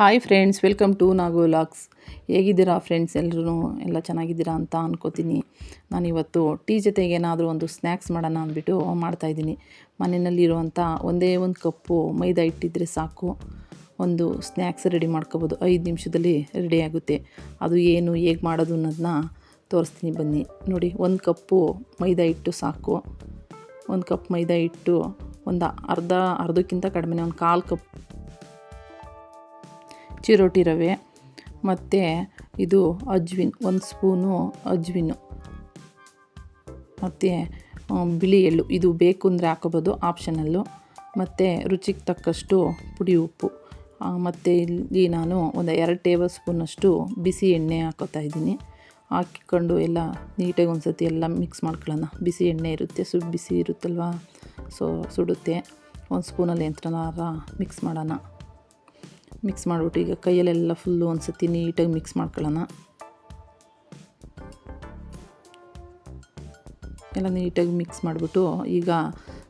Hi friends welcome to Nagu LOX ಹೇಗಿದ್ದೀರಾ friends ಎಲ್ಲರೂ ಎಲ್ಲ ಚೆನ್ನಾಗಿದ್ದೀರಾ ಅಂತ ಅನ್ಕೋತೀನಿ. ನಾನಿವತ್ತು ಟೀ ಜೊತೆಗೆ ಏನಾದರೂ ಒಂದು ಸ್ನ್ಯಾಕ್ಸ್ ಮಾಡೋಣ ಅಂದ್ಬಿಟ್ಟು ಮಾಡ್ತಾಯಿದ್ದೀನಿ ಮನೆಯಲ್ಲಿರುವಂಥ ಒಂದೇ ಒಂದು ಕಪ್ಪು ಮೈದಾ ಇಟ್ಟಿದ್ದರೆ ಸಾಕು. ಒಂದು ಸ್ನ್ಯಾಕ್ಸ್ ರೆಡಿ ಮಾಡ್ಕೋಬೋದು. ಐದು ನಿಮಿಷದಲ್ಲಿ ರೆಡಿ ಆಗುತ್ತೆ. ಅದು ಏನು, ಹೇಗೆ ಮಾಡೋದು ಅನ್ನೋದನ್ನ ತೋರಿಸ್ತೀನಿ ಬನ್ನಿ. ನೋಡಿ, ಒಂದು ಕಪ್ಪು ಮೈದಾ ಹಿಟ್ಟು ಸಾಕು. ಒಂದು ಕಪ್ ಮೈದಾ ಹಿಟ್ಟು ಒಂದು ಅರ್ಧ, ಅರ್ಧಕ್ಕಿಂತ ಕಡಿಮೆ ಒಂದು ಕಾಲು ಕಪ್ ಚಿರೋಟಿ ರವೆ ಮತ್ತು ಇದು ಅಜ್ವಿನ್, ಒಂದು ಸ್ಪೂನು ಅಜ್ವಿನು. ಮತ್ತು ಬಿಳಿ ಎಳ್ಳು. ಇದು ಬೇಕು ಅಂದರೆ ಹಾಕೋಬೋದು ಆಪ್ಷನಲ್ಲು. ಮತ್ತು ರುಚಿಗೆ ತಕ್ಕಷ್ಟು ಪುಡಿ ಉಪ್ಪು. ಮತ್ತು ಇಲ್ಲಿ ನಾನು ಒಂದು ಎರಡು ಟೇಬಲ್ ಸ್ಪೂನಷ್ಟು ಬಿಸಿ ಎಣ್ಣೆ ಹಾಕೋತಾ ಇದ್ದೀನಿ. ಹಾಕಿಕೊಂಡು ಎಲ್ಲ ನೀಟಾಗಿ ಒಂದು ಸತಿ ಎಲ್ಲ ಮಿಕ್ಸ್ ಮಾಡ್ಕೊಳ್ಳೋಣ. ಬಿಸಿ ಎಣ್ಣೆ ಇರುತ್ತೆ, ಸು, ಬಿಸಿ ಇರುತ್ತಲ್ವ? ಸೊ, ಸುಡುತ್ತೆ. ಒಂದು ಸ್ಪೂನಲ್ಲಿ ಯಂತ್ರನಾರ ಮಿಕ್ಸ್ ಮಾಡೋಣ. ಮಿಕ್ಸ್ ಮಾಡಿಬಿಟ್ಟು ಈಗ ಕೈಯಲ್ಲೆಲ್ಲ ಫುಲ್ಲು ಒಂದು ಸತಿ ನೀಟಾಗಿ ಮಿಕ್ಸ್ ಮಾಡ್ಕೊಳ್ಳೋಣ. ಎಲ್ಲ ನೀಟಾಗಿ ಮಿಕ್ಸ್ ಮಾಡಿಬಿಟ್ಟು ಈಗ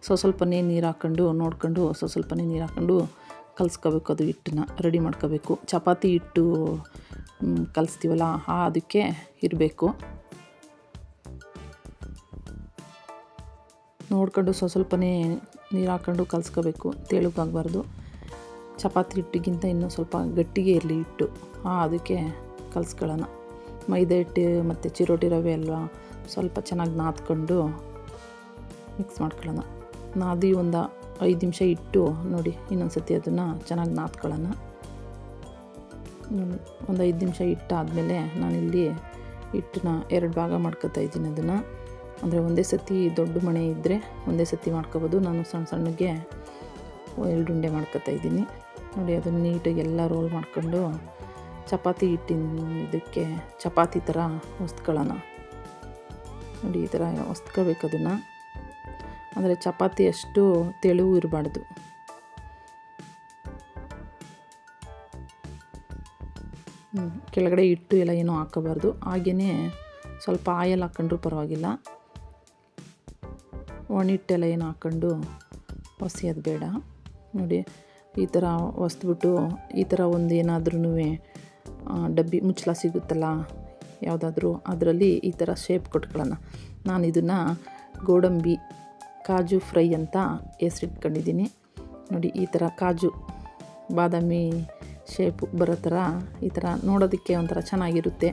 ಸ್ವಲ್ಪ ಸ್ವಲ್ಪನೇ ನೀರು ಹಾಕ್ಕೊಂಡು ನೋಡ್ಕೊಂಡು ಸ್ವಲ್ಪ ಸ್ವಲ್ಪನೇ ನೀರು ಹಾಕ್ಕೊಂಡು ಕಲಿಸ್ಕೋಬೇಕು ಅದು ಹಿಟ್ಟನ್ನ, ರೆಡಿ ಮಾಡ್ಕೋಬೇಕು. ಚಪಾತಿ ಹಿಟ್ಟು ಕಲಿಸ್ತೀವಲ್ಲ, ಆ ಅದಕ್ಕೆ ಇರಬೇಕು. ನೋಡ್ಕೊಂಡು ಸ್ವಲ್ಪ ಸ್ವಲ್ಪನೇ ನೀರು ಹಾಕ್ಕೊಂಡು ಕಲಿಸ್ಕೋಬೇಕು, ತೆಳುಗಾಗಬಾರ್ದು. ಚಪಾತಿ ಹಿಟ್ಟಿಗಿಂತ ಇನ್ನೂ ಸ್ವಲ್ಪ ಗಟ್ಟಿಗೆ ಇರಲಿ ಹಿಟ್ಟು. ಅದಕ್ಕೆ ಕಲಿಸ್ಕೊಳ್ಳೋಣ. ಮೈದಾ ಹಿಟ್ಟು ಮತ್ತು ಚಿರೋಟಿ ರವೆ ಅಲ್ವಾ, ಸ್ವಲ್ಪ ಚೆನ್ನಾಗಿ ನಾದ್ಕೊಂಡು ಮಿಕ್ಸ್ ಮಾಡ್ಕೊಳ್ಳೋಣ. ನಾದಿ ಒಂದು ಐದು ನಿಮಿಷ ಇಟ್ಟು ನೋಡಿ ಇನ್ನೊಂದು ಸತಿ ಅದನ್ನು ಚೆನ್ನಾಗಿ ನಾದ್ಕೊಳ್ಳೋಣ. ಒಂದು ಐದು ನಿಮಿಷ ಇಟ್ಟಾದಮೇಲೆ ನಾನಿಲ್ಲಿ ಹಿಟ್ಟನ್ನ ಎರಡು ಭಾಗ ಮಾಡ್ಕೊತಾ ಇದ್ದೀನಿ ಅದನ್ನು. ಅಂದರೆ ಒಂದೇ ಸತಿ ದೊಡ್ಡ ಮಣೆ ಇದ್ದರೆ ಒಂದೇ ಸತಿ ಮಾಡ್ಕೋಬೋದು. ನಾನು ಸಣ್ಣ ಸಣ್ಣಗೆ ಎರಡು ಉಂಡೆ ಮಾಡ್ಕೊತಾ ಇದ್ದೀನಿ. ನೋಡಿ, ಅದನ್ನು ನೀಟಾಗಿ ಎಲ್ಲ ರೋಲ್ ಮಾಡ್ಕೊಂಡು ಚಪಾತಿ ಹಿಟ್ಟಿನ ಇದಕ್ಕೆ ಚಪಾತಿ ಥರ ಹೊಸ್ತ್ಕೊಳ್ಳೋಣ ನೋಡಿ, ಈ ಥರ ಹೊಸ್ತ್ಕೋಬೇಕು ಅದನ್ನು. ಅಂದರೆ ಚಪಾತಿ ಅಷ್ಟು ತೆಳುವು ಇರಬಾರ್ದು. ಕೆಳಗಡೆ ಹಿಟ್ಟು ಎಲ್ಲ ಏನೂ ಹಾಕೋಬಾರ್ದು. ಹಾಗೆಯೇ ಸ್ವಲ್ಪ ಆಯಲ್ ಹಾಕ್ಕೊಂಡ್ರೂ ಪರವಾಗಿಲ್ಲ. ಒಣಿಟ್ಟೆಲ್ಲ ಏನು ಹಾಕ್ಕೊಂಡು ಹೊಸಿಯೋದು ಬೇಡ. ನೋಡಿ ಈ ಥರ ಹೊಸ್ದ್ಬಿಟ್ಟು ಈ ಥರ ಒಂದು ಏನಾದ್ರೂ ಡಬ್ಬಿ ಮುಚ್ಚಲ ಸಿಗುತ್ತಲ್ಲ, ಯಾವುದಾದ್ರೂ ಅದರಲ್ಲಿ ಈ ಥರ ಶೇಪ್ ಕೊಟ್ಕೊಳ್ಳೋಣ. ನಾನು ಇದನ್ನು ಗೋಡಂಬಿ ಕಾಜು ಫ್ರೈ ಅಂತ ಹೆಸರಿಟ್ಕೊಂಡಿದ್ದೀನಿ. ನೋಡಿ, ಈ ಥರ ಕಾಜು, ಬಾದಾಮಿ ಶೇಪ್ ಬರೋ ಥರ ಈ ಥರ ನೋಡೋದಕ್ಕೆ ಒಂಥರ ಚೆನ್ನಾಗಿರುತ್ತೆ.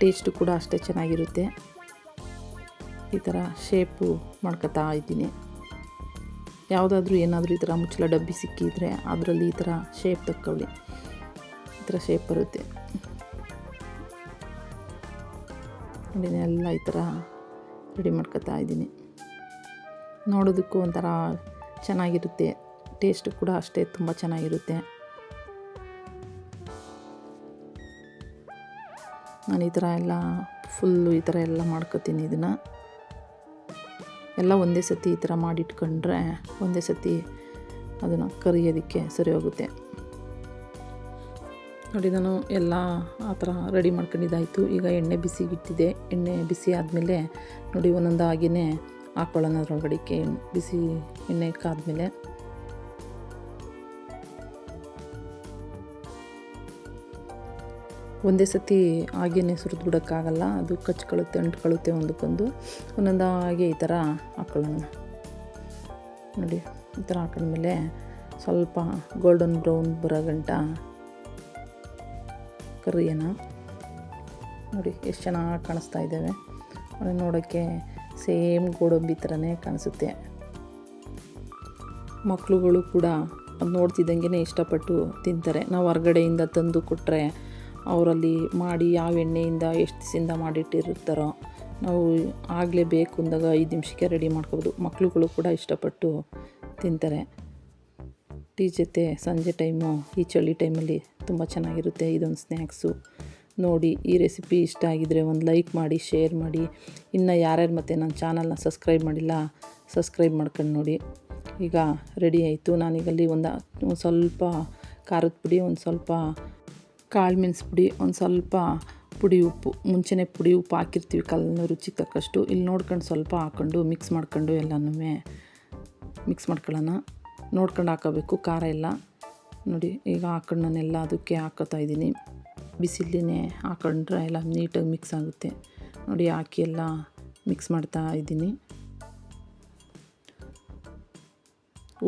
ಟೇಸ್ಟು ಕೂಡ ಅಷ್ಟೇ ಚೆನ್ನಾಗಿರುತ್ತೆ. ಈ ಥರ ಶೇಪು ಮಾಡ್ಕೊತಾ ಇದ್ದೀನಿ. ಯಾವುದಾದ್ರೂ ಏನಾದರೂ ಈ ಥರ ಮುಚ್ಚಳ ಡಬ್ಬಿ ಸಿಕ್ಕಿದ್ರೆ ಅದರಲ್ಲಿ ಈ ಥರ ಶೇಪ್ ತಕ್ಕೊಳ್ಳಿ. ಈ ಥರ ಶೇಪ್ ಬರುತ್ತೆ. ನೋಡಿ ಎಲ್ಲ ಈ ಥರ ರೆಡಿ ಮಾಡ್ಕೊತಾ ಇದ್ದೀನಿ. ನೋಡೋದಕ್ಕೂ ಒಂಥರ ಚೆನ್ನಾಗಿರುತ್ತೆ. ಟೇಸ್ಟ್ ಕೂಡ ಅಷ್ಟೇ ತುಂಬ ಚೆನ್ನಾಗಿರುತ್ತೆ. ನಾನು ಈ ಥರ ಎಲ್ಲ ಫುಲ್ಲು ಈ ಥರ ಎಲ್ಲ ಮಾಡ್ಕೋತೀನಿ ಇದನ್ನು. ಎಲ್ಲ ಒಂದೇ ಸತಿ ಈ ಥರ ಮಾಡಿಟ್ಕೊಂಡ್ರೆ ಒಂದೇ ಸತಿ ಅದನ್ನು ಕರಿಯೋದಕ್ಕೆ ಸರಿ ಹೋಗುತ್ತೆ. ನೋಡಿ, ನಾನು ಎಲ್ಲ ಆ ಥರ ರೆಡಿ ಮಾಡ್ಕೊಂಡಿದ್ದಾಯಿತು. ಈಗ ಎಣ್ಣೆ ಬಿಸಿ ಬಿಸಿಗಿಟ್ಟಿದೆ ಎಣ್ಣೆ ಬಿಸಿ ಆದಮೇಲೆ ನೋಡಿ ಒಂದೊಂದಾಗಿಯೇ ಹಾಕ್ಕೊಳ್ಳೋಣ ಅದರೊಳಗಡೆಗೆ. ಬಿಸಿ ಎಣ್ಣೆ ಕಾದ್ಮೇಲೆ ಒಂದೇ ಸತಿ ಹಾಗೇನೆ ಸುರಿದು ಬಿಡೋಕ್ಕಾಗಲ್ಲ. ಅದು ಕಚ್ಕೊಳ್ಳುತ್ತೆ ಅಂಟ್ಕೊಳ್ಳುತ್ತೆ ಒಂದಕ್ಕೊಂದು ಒಂದೊಂದು ಹಾಗೆ ಈ ಥರ ಹಾಕೊಳ್ಳೋಣ. ನೋಡಿ, ಈ ಥರ ಹಾಕೊಂಡ್ಮೇಲೆ ಸ್ವಲ್ಪ ಗೋಲ್ಡನ್ ಬ್ರೌನ್ ಬರೋ ಗಂಟ ಕರಿಯೋಣ. ನೋಡಿ, ಎಷ್ಟು ಚೆನ್ನಾಗಿ ಕಾಣಿಸ್ತಾ ಇದ್ದಾವೆ. ನೋಡೋಕ್ಕೆ ಸೇಮ್ ಗೋಡಂಬಿ ಥರನೇ ಕಾಣಿಸುತ್ತೆ. ಮಕ್ಕಳುಗಳು ಕೂಡ ಅದು ನೋಡ್ತಿದ್ದಂಗೆ ಇಷ್ಟಪಟ್ಟು ತಿಂತಾರೆ. ನಾವು ಹೊರಗಡೆಯಿಂದ ತಂದು ಕೊಟ್ಟರೆ ಅವರಲ್ಲಿ ಮಾಡಿ ಯಾವ ಎಣ್ಣೆಯಿಂದ ಎಷ್ಟು ದಿವಸದಿಂದ ಮಾಡಿಟ್ಟಿರುತ್ತಾರೋ ನಾವು ಆಗಲೇ ಬೇಕು ಅಂದಾಗ ಐದು ನಿಮಿಷಕ್ಕೆ ರೆಡಿ ಮಾಡ್ಕೋಬೋದು. ಮಕ್ಕಳುಗಳು ಕೂಡ ಇಷ್ಟಪಟ್ಟು ತಿಂತಾರೆ. ಟೀ ಜೊತೆ ಸಂಜೆ ಟೈಮು, ಈ ಚಳಿ ಟೈಮಲ್ಲಿ ತುಂಬ ಚೆನ್ನಾಗಿರುತ್ತೆ. ಇದೊಂದು ಸ್ನ್ಯಾಕ್ಸು. ನೋಡಿ, ಈ ರೆಸಿಪಿ ಇಷ್ಟ ಆಗಿದ್ದರೆ ಒಂದು ಲೈಕ್ ಮಾಡಿ, ಶೇರ್ ಮಾಡಿ. ಇನ್ನು ಯಾರ್ಯಾರು ಮತ್ತೆ ನನ್ನ ಚಾನಲ್ನ ಸಬ್ಸ್ಕ್ರೈಬ್ ಮಾಡಿಲ್ಲ, ಸಬ್ಸ್ಕ್ರೈಬ್ ಮಾಡ್ಕೊಂಡು ನೋಡಿ. ಈಗ ರೆಡಿ ಆಯಿತು. ನಾನೀಗಲ್ಲಿ ಒಂದು ಸ್ವಲ್ಪ ಖಾರದ ಪುಡಿ, ಒಂದು ಸ್ವಲ್ಪ ಕಾಳು ಮೆಣಸು ಪುಡಿ, ಒಂದು ಸ್ವಲ್ಪ ಪುಡಿ ಉಪ್ಪು, ಮುಂಚೆನೇ ಪುಡಿ ಉಪ್ಪು ಹಾಕಿರ್ತೀವಿ, ಕಲ್ಲನ್ನು ರುಚಿಗೆ ತಕ್ಕಷ್ಟು. ಇಲ್ಲಿ ನೋಡ್ಕೊಂಡು ಸ್ವಲ್ಪ ಹಾಕ್ಕೊಂಡು ಮಿಕ್ಸ್ ಮಾಡ್ಕೊಂಡು ಎಲ್ಲನೂ ಮಿಕ್ಸ್ ಮಾಡ್ಕೊಳ್ಳೋಣ. ನೋಡ್ಕೊಂಡು ಹಾಕೋಬೇಕು, ಖಾರ ಎಲ್ಲ ನೋಡಿ, ಈಗ ಹಾಕೊಂಡು ನಾನೆಲ್ಲ ಅದಕ್ಕೆ ಹಾಕೋತಾ ಇದ್ದೀನಿ. ಬಿಸಿಲೇ ಹಾಕೊಂಡ್ರೆ ಎಲ್ಲ ನೀಟಾಗಿ ಮಿಕ್ಸ್ ಆಗುತ್ತೆ. ನೋಡಿ, ಹಾಕಿ ಎಲ್ಲ ಮಿಕ್ಸ್ ಮಾಡ್ತಾ ಇದ್ದೀನಿ.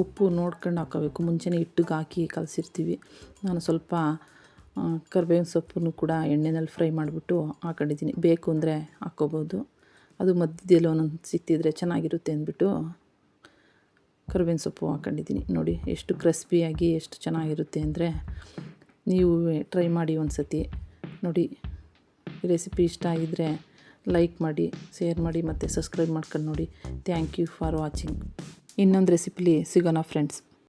ಉಪ್ಪು ನೋಡ್ಕೊಂಡು ಹಾಕೋಬೇಕು. ಮುಂಚೆನೇ ಹಿಟ್ಟಿಗೆ ಹಾಕಿ ಕಲಸಿರ್ತೀವಿ. ನಾನು ಸ್ವಲ್ಪ ಕರ್ಬೇವಿನ ಸೊಪ್ಪನ್ನು ಕೂಡ ಎಣ್ಣೆನಲ್ಲಿ ಫ್ರೈ ಮಾಡಿಬಿಟ್ಟು ಹಾಕೊಂಡಿದ್ದೀನಿ. ಬೇಕು ಅಂದರೆ ಹಾಕ್ಕೋಬೋದು. ಅದು ಮಧ್ಯದಲ್ಲಿ ಒಂದೊಂದು ಸಿಕ್ತಿದ್ರೆ ಚೆನ್ನಾಗಿರುತ್ತೆ ಅಂದ್ಬಿಟ್ಟು ಕರ್ಬೇವಿನ ಸೊಪ್ಪು ಹಾಕೊಂಡಿದ್ದೀನಿ. ನೋಡಿ, ಎಷ್ಟು ಕ್ರಿಸ್ಪಿಯಾಗಿ, ಎಷ್ಟು ಚೆನ್ನಾಗಿರುತ್ತೆ ಅಂದರೆ ನೀವು ಟ್ರೈ ಮಾಡಿ ಒಂದು ಸತಿ ನೋಡಿ ರೆಸಿಪಿ ಇಷ್ಟ ಆಗಿದ್ದರೆ ಲೈಕ್ ಮಾಡಿ, ಶೇರ್ ಮಾಡಿ ಮತ್ತು ಸಬ್ಸ್ಕ್ರೈಬ್ ಮಾಡ್ಕೊಂಡು ನೋಡಿ. ಥ್ಯಾಂಕ್ ಯು ಫಾರ್ ವಾಚಿಂಗ್ ಇನ್ನೊಂದು ರೆಸಿಪಿಲಿ ಸಿಗೋಣ ಫ್ರೆಂಡ್ಸ್